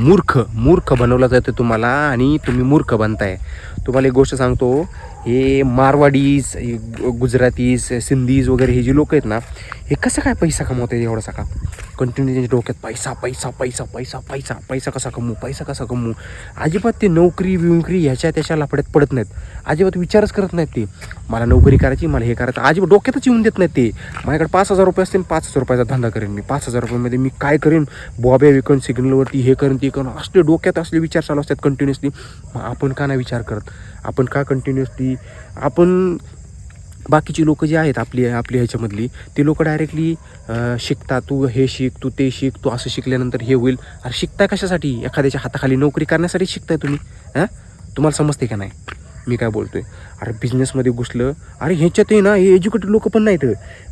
मूर्ख मूर्ख बनवलं जातं तुम्हाला आणि तुम्ही मूर्ख बनताय. तुम्हाला एक गोष्ट सांगतो हे मारवाडीज गुजरातीज सिंधीज वगैरे हे जे लोक आहेत ना हे कसं काय पैसा कमवतात एवढा सकाळ? कंटिन्यू त्यांच्या डोक्यात पैसा पैसा पैसा पैसा पैसा पैसा कसा कमवू पैसा कसा कमवू? अजिबात ते नोकरी विंकरी ह्याच्या त्याच्या लाफड्यात पडत नाहीत. अजिबात विचारच करत नाहीत ते. मला नोकरी करायची मला हे करायचं. अजिबात डोक्यातच येऊन देत नाहीत ते. माझ्याकडे पाच हजार रुपये असतील पाच हजार रुपयाचा धंदा करेन मी. पाच हजार रुपयामध्ये मी काय करेन? बॉब्या विकन सिग्नलवरती हे करेन ते करेन. असले डोक्यात असले विचार चालू असतात कंटिन्युअसली मग आपण का नाही विचार करत? आपण का कंटिन्युअसली आपण बाकीची लोकं जी आहेत आपली आपली ह्याच्यामधली ती लोक डायरेक्टली शिकतात तू हे शिक तू ते शिक तू असं शिकल्यानंतर हे होईल. अरे शिकताय कशासाठी? एखाद्याच्या हाताखाली नोकरी करण्यासाठी शिकताय तुम्ही हां? तुम्हाला समजते का नाही? मी काय बोलतो आहे अरे बिझनेसमध्ये घुसलं. अरे ह्याच्यातही ना हे एज्युकेटेड लोक पण नाहीत.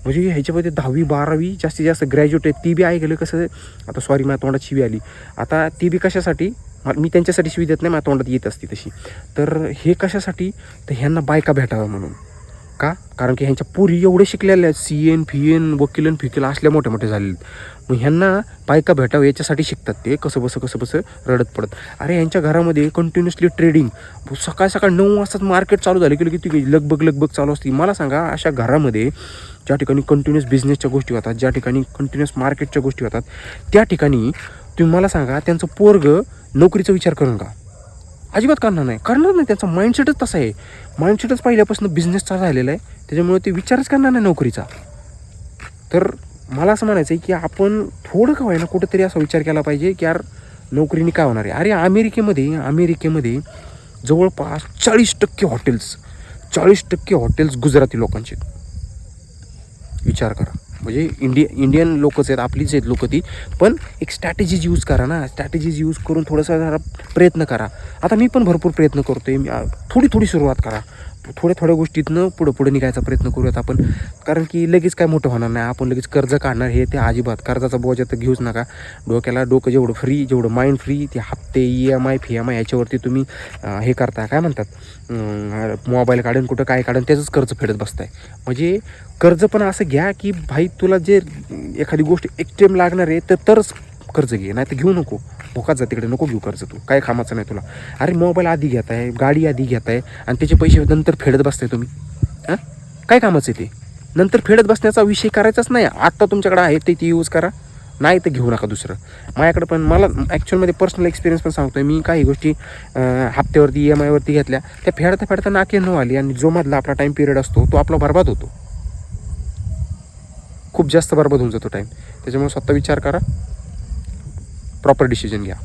म्हणजे ह्याच्यामध्ये दहावी बारावी जास्तीत जास्त ग्रॅज्युएट आहेत. ती बी आहे गेलं कसं? आता सॉरी माझ्या तोंडात शिवी आली. आता ती बी कशासाठी? मी त्यांच्यासाठी शिवी देत नाही माझ्या तोंडात येत असते तशी. तर हे कशासाठी? तर ह्यांना बायका भेटाव्या म्हणून. का? कारण की ह्यांच्या पुरी एवढे शिकलेले आहेत. सी एन फी एन वकीलन फिकील असल्या मोठे मोठे झालेले आहेत. मग ह्यांना बायका भेटावं याच्यासाठी शिकतात ते. कसं बसं कसं बसं रडत पडत. अरे यांच्या घरामध्ये कंटिन्युअसली ट्रेडिंग सकाळ सकाळ नऊ वाजता मार्केट चालू झालं. की किती लगबग लगबग चालू असते. मला सांगा अशा घरामध्ये ज्या ठिकाणी कंटिन्युअस बिझनेसच्या गोष्टी होतात ज्या ठिकाणी कंटिन्युअस मार्केटच्या गोष्टी होतात त्या ठिकाणी तुम्ही मला सांगा त्यांचं पोरग नोकरीचा विचार करून का? अजिबात करणार नाही. करणार नाही त्याचा माइंडसेटच तसा आहे. माइंडसेटच पहिल्यापासून बिझनेसचा झालेला आहे. त्याच्यामुळे ते विचारच करणार नाही नोकरीचा. तर मला असं म्हणायचं आहे की आपण थोडं का ना कुठंतरी असा विचार केला पाहिजे की यार नोकरीने काय होणार आहे? अरे अमेरिकेमध्ये अमेरिकेमध्ये जवळपास चाळीस टक्के हॉटेल्स चाळीस टक्के हॉटेल्स गुजराती लोकांचे विचार करा. म्हणजे इंडिय इंडियन लोकच आहेत आपलीच आहेत लोकं ती. पण एक स्ट्रॅटेजीज यूज करा ना. स्ट्रॅटेजीज यूज करून थोडासा जरा प्रयत्न करा. आता मी पण भरपूर प्रयत्न करतो आहे थोडी थोडी सुरुवात करा. थोड्या थोड्या गोष्टीतनं पुढं पुढे निघायचा प्रयत्न करूयात आपण. कारण की लगेच काय मोठं होणार नाही. आपण लगेच कर्ज काढणार हे ते अजिबात. कर्जाचा बोजा तर घेऊच नका. डोक्याला डोकं जेवढं फ्री जेवढं माइंड फ्री ते हप्ते ई एम आय फी एम आय याच्यावरती तुम्ही हे करता काय म्हणतात? मोबाईल काढून कुठं काय काढून त्याचंच कर्ज फेडत बसताय. म्हणजे कर्ज पण असं घ्या की भाई तुला जे एखादी गोष्ट एक्स्ट्रीम लागणार आहे तर तरच कर्ज घे. नाही तर घेऊ नको. भोकाच जा तिकडे नको घेऊ कर्ज तू. काय कामाचं नाही तुला. अरे मोबाईल आधी घेत आहे गाडी आधी घेत आहे आणि त्याचे पैसे नंतर फेडत बसताय तुम्ही. हां? काय कामाचं आहे ते? नंतर फेडत बसण्याचा विषय करायचाच नाही. आत्ता तुमच्याकडे आहे ते ती यूज करा. नाही तर घेऊ नका दुसरं. माझ्याकडे पण मला ॲक्च्युअलमध्ये पर्सनल एक्सपिरियन्स पण सांगतोय. मी काही गोष्टी हप्त्यावरती ई एम आयवरती घेतल्या. त्या फेडता फेडता नाके न आली आणि जो मधला आपला टाईम पिरियड असतो तो आपला बर्बाद होतो. खूप जास्त बर्बाद होऊन जातो टाईम त्याच्यामुळे स्वतः विचार करा. प्रॉपर डिसिजन घ्या.